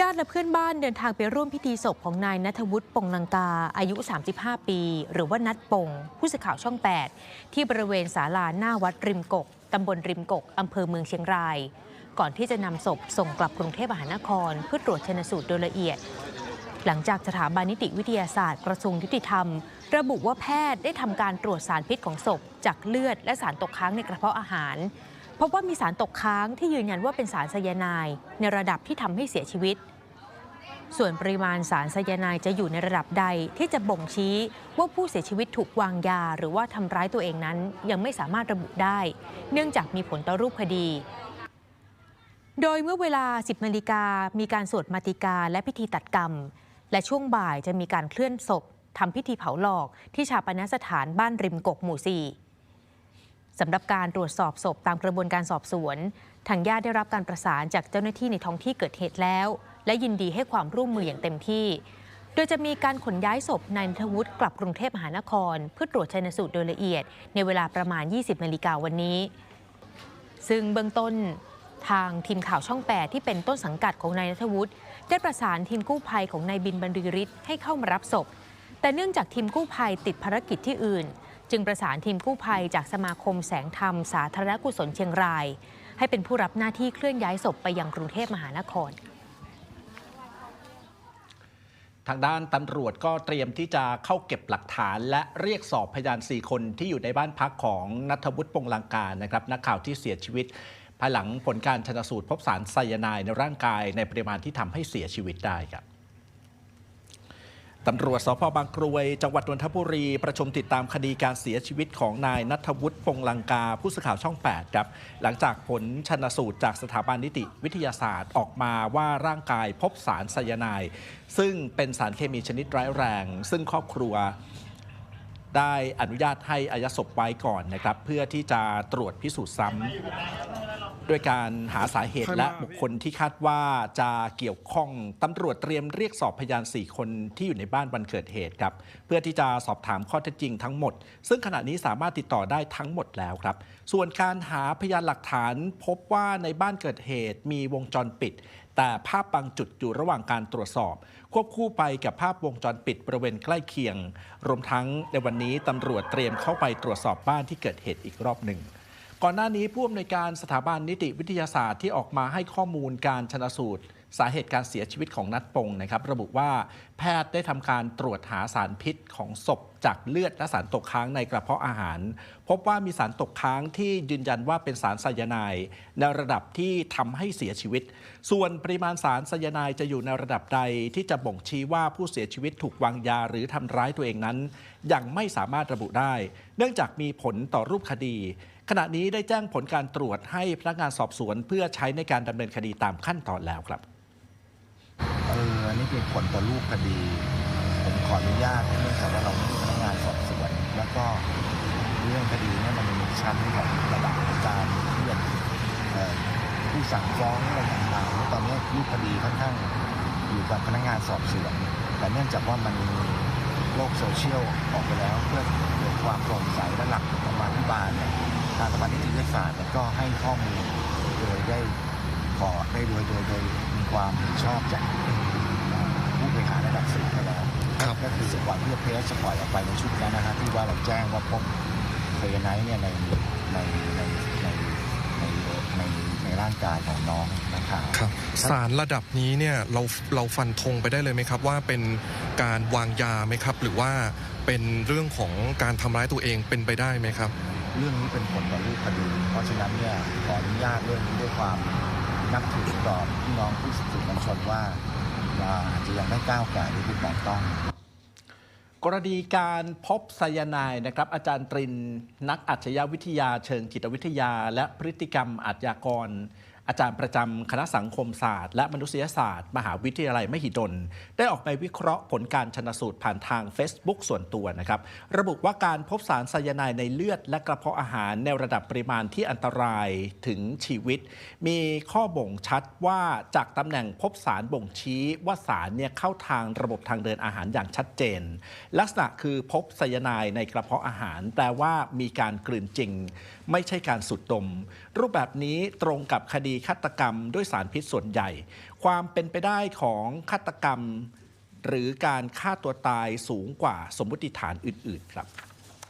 ญาติและเพื่อนบ้านเดินทางไปร่วมพิธีศพของนายนัทวุฒิปงลังกา อายุ 35 ปี หรือว่านัทปง ผู้สื่อข่าวช่อง 8 ที่บริเวณศาลาหน้าวัดริมกก ตำบลริมกก อำเภอเมืองเชียงราย ก่อนที่จะนำศพส่งกลับกรุงเทพมหานคร เพื่อตรวจชนสูตรโดยละเอียด หลังจากสถาบันนิติวิทยาศาสตร์กระทรวงยุติธรรม ระบุว่าแพทย์ได้ทำการตรวจสารพิษของศพ จากเลือดและสารตกค้างในกระเพาะอาหาร พบว่ามีสารตกค้างที่ยืนยันว่าเป็นสารไซยาไนด์ในระดับที่ทำให้เสียชีวิต ส่วนปริมาณสารไซยาไนด์จะอยู่ในระดับใดที่จะบ่งชี้ว่าผู้เสียชีวิตถูกวางยา หรือว่าทำร้ายตัวเองนั้นยังไม่สามารถระบุได้ เนื่องจากมีผลต่อรูปคดี โดยเมื่อเวลา 10นาฬิกามีการสวดมาติกาและพิธีตัดกรรม และช่วงบ่ายจะมีการเคลื่อนศพทำพิธีเผาหลอกที่ชาปนสถานบ้านริมกกหมู่4 สำหรับการตรวจสอบศพตามกระบวนการสอบสวน ทางญาติได้รับการประสานจากเจ้าหน้าที่ในท้องที่เกิดเหตุแล้ว และยินดีให้ความร่วมมืออย่างเต็มที่ โดยจะมีการขนย้ายศพนายนทวุฒิกลับกรุงเทพมหานคร เพื่อตรวจชันสูตรโดยละเอียด ในเวลาประมาณ 20นาฬิกาวันนี้ ซึ่งเบื้องต้นทางทีมข่าวช่อง 8 ที่เป็นต้นสังกัดของนายนัทวุฒิได้ประสานทีมกู้ภัยของนายบินบรรลือฤทธิ์ให้เข้ามารับศพ แต่เนื่องจากทีมกู้ภัยติดภารกิจที่อื่น จึงประสานทีมกู้ภัยจากสมาคมแสงธรรม สาธารณกุศลเชียงราย ให้เป็นผู้รับหน้าที่เคลื่อนย้ายศพไปยังกรุงเทพมหานครทางด้านตำรวจก็เตรียมที่จะเข้าเก็บหลักฐานและเรียกสอบพยาน 4 คนที่อยู่ในบ้านพักของนัทวุฒิปงลังการนะครับนักข่าวที่เสียชีวิต ภายหลังผลการชนสูตรพบสารไซยาไนด์ในร่างกายในปริมาณที่ทำให้เสียชีวิตได้ครับ ตำรวจสพบางกรวย จังหวัดนนทบุรี ประชุมติดตามคดีการเสียชีวิตของนายนัทวุฒิปงลังกา ผู้สื่อข่าวช่อง 8 ครับ หลังจากผลชนสูตรจากสถาบันนิติวิทยาศาสตร์ออกมาว่าร่างกายพบสารไซยาไนด์ซึ่งเป็นสารเคมีชนิดร้ายแรง ซึ่งครอบครัวได้อนุญาตให้อายัดศพไว้ก่อนนะครับ เพื่อที่จะตรวจพิสูจน์ซ้ำ ด้วยการหาสาเหตุและบุคคลที่คาดว่าจะเกี่ยวข้องตำรวจเตรียมเรียกสอบพยาน 4 คนที่อยู่ในบ้านวันเกิดเหตุครับ เพื่อที่จะสอบถามข้อเท็จจริงทั้งหมด ซึ่งขณะนี้สามารถติดต่อได้ทั้งหมดแล้วครับ ส่วนการหาพยานหลักฐานพบว่าในบ้านเกิดเหตุมีวงจรปิด แต่ภาพบางจุดอยู่ระหว่างการตรวจสอบ ควบคู่ไปกับภาพวงจรปิดบริเวณใกล้เคียง รวมทั้งในวันนี้ตำรวจเตรียมเข้าไปตรวจสอบบ้านที่เกิดเหตุอีกรอบหนึ่ง ก่อนหน้านี้ผู้อำนวยการสถาบันนิติวิทยาศาสตร์ที่ออกมาให้ข้อมูลการชนะสูตร สาเหตุการเสียชีวิตของนัดปงนะครับ ระบุว่าแพทย์ได้ทำการตรวจหาสารพิษของศพจากเลือดและสารตกค้างในกระเพาะอาหาร พบว่ามีสารตกค้างที่ยืนยันว่าเป็นสารไซยาไนด์ในระดับที่ทำให้เสียชีวิต ส่วนปริมาณสารไซยาไนด์จะอยู่ในระดับใดที่จะบ่งชี้ว่าผู้เสียชีวิตถูกวางยาหรือทำร้ายตัวเองนั้น ยังไม่สามารถระบุได้ เนื่องจากมีผลต่อรูปคดี ขณะนี้ได้แจ้งผลการตรวจให้พนักงานสอบสวน เพื่อใช้ในการดำเนินคดีตามขั้นตอนแล้วครับ เอออันนี้เป็นผลต่อรูปคดี ผมขออนุญาตเนื่องจากว่าเราไม่ใช่พนักงานสอบสวน แล้วก็เรื่องคดีเนี่ยมันมีชั้นของระดับการเลื่อนผู้สั่งฟ้องอะไรต่างๆตอนนี้รูปคดีค่อนข้างอยู่กับพนักงานสอบสวน แต่เนื่องจากว่ามันมีโลกโซเชียลออกไปแล้ว เพื่อเกิดความโปร่งใสและหลักธรรมาภิบาลเนี่ย ทางสถาบันนิติวิทยาศาสตร์เนี่ยก็ให้ข้อมูลโดยได้ขอได้โดยโดยโดยมีความเห็นชอบจากผู้บริหารระดับสูงไปแล้วครับก็คือก่อนที่จะเพสจะปอยออกไปในชุดนั้นนะฮะที่ว่าเราแจ้งว่าพบเฟยไนท์เนี่ยในในในในในในในร่างกายของน้องนะครับครับสารระดับนี้เนี่ยเราเราฟันธงไปได้เลยไหมครับ ว่าเป็นการวางยาไหมครับ หรือว่าเป็นเรื่องของการทำร้ายตัวเองเป็นไปได้ไหมครับ เรื่องนี้เป็นผลต่อรูปคดี เพราะฉะนั้นเนี่ยขออนุญาตเรื่องนี้ด้วยความนับถือต่อพี่น้องผู้สื่อมวลชนว่าอาจจะยังไม่ก้าวไก่หรือถูกต้อง กรณีการพบไซยาไนด์นะครับ อาจารย์ตรินนักอัจฉริยวิทยาเชิงจิตวิทยา และพฤติกรรมอาชญากร อาจารย์ประจำคณะสังคมศาสตร์ และมนุษยศาสตร์ มหาวิทยาลัยมหิดล ได้ออกไปวิเคราะห์ผลการชนสูตรผ่านทาง Facebook ส่วนตัวนะครับ ระบุว่าการพบสารไซยาไนในเลือด และกระเพาะอาหารในระดับปริมาณที่อันตรายถึงชีวิต มีข้อบ่งชัดว่าจากตำแหน่งพบสารบ่งชี้ว่าสารเนี่ยเข้าทางระบบทางเดินอาหารอย่างชัดเจน ลักษณะคือพบไซยาไนในกระเพาะอาหาร แปลว่ามีการกลืนจริง ไม่ใช่การสุดดม รูปแบบนี้ตรงกับคดีฆาตกรรมด้วยสารพิษส่วนใหญ่ ความเป็นไปได้ของฆาตกรรม หรือการฆ่าตัวตายสูงกว่าสมมติฐานอื่น ๆ ครับ